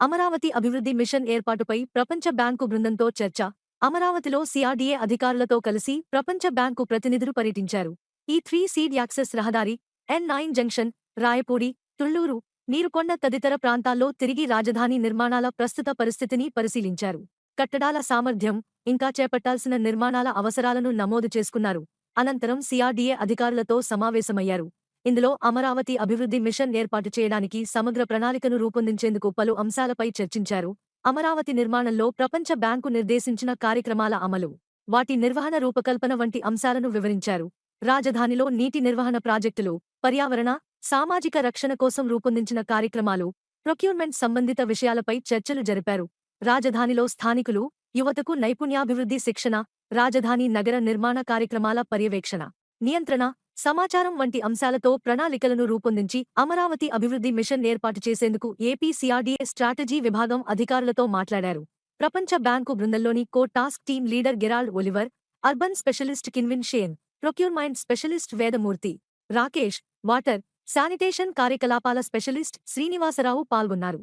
అమరావతి అభివృద్ధి మిషన్ ఏర్పాటుపై ప్రపంచ బ్యాంకు బృందంతో చర్చ. అమరావతిలో సిఆర్డీఏ అధికారులతో కలిసి ప్రపంచ బ్యాంకు ప్రతినిధులు పర్యటించారు. ఈ త్రీ సీడ్ యాక్సెస్ రహదారి N nine junction Rayapudi Thullur Neerukonda తదితర ప్రాంతాల్లో తిరిగి రాజధాని నిర్మాణాల ప్రస్తుత పరిస్థితిని పరిశీలించారు. కట్టడాల సామర్థ్యం ఇంకా చేపట్టాల్సిన నిర్మాణాల అవసరాలను నమోదు చేసుకున్నారు. అనంతరం సిఆర్డీఏ అధికారులతో సమావేశమయ్యారు. ఇందులో అమరావతి అభివృద్ధి మిషన్ ఏర్పాటు చేయడానికి సమగ్ర ప్రణాళికను రూపొందించేందుకు పలు అంశాలపై చర్చించారు. అమరావతి నిర్మాణంలో ప్రపంచ బ్యాంకు నిర్దేశించిన కార్యక్రమాల అమలు వాటి నిర్వహణ రూపకల్పన వంటి అంశాలను వివరించారు. రాజధానిలో నీటి నిర్వహణ ప్రాజెక్టులు పర్యావరణ సామాజిక రక్షణ కోసం రూపొందించిన కార్యక్రమాలు ప్రొక్యూర్మెంట్ సంబంధిత విషయాలపై చర్చలు జరిపారు. రాజధానిలో స్థానికులు యువతకు నైపుణ్యాభివృద్ధి శిక్షణ రాజధాని నగర నిర్మాణ కార్యక్రమాల పర్యవేక్షణ నియంత్రణ సమాచారం వంటి అంశాలతో ప్రణాళికలను రూపొందించి అమరావతి అభివృద్ధి మిషన్ ఏర్పాటు చేసేందుకు ఏపీ సిఆర్డీఏ స్ట్రాటజీ విభాగం అధికారులతో మాట్లాడారు. ప్రపంచ bank బృందంలోని co task team leader Gerald Oliver urban specialist కిన్విన్ Shane procurement specialist Vedamurthy Rakesh water sanitation కార్యకలాపాల స్పెషలిస్ట్ శ్రీనివాసరావు పాల్గొన్నారు.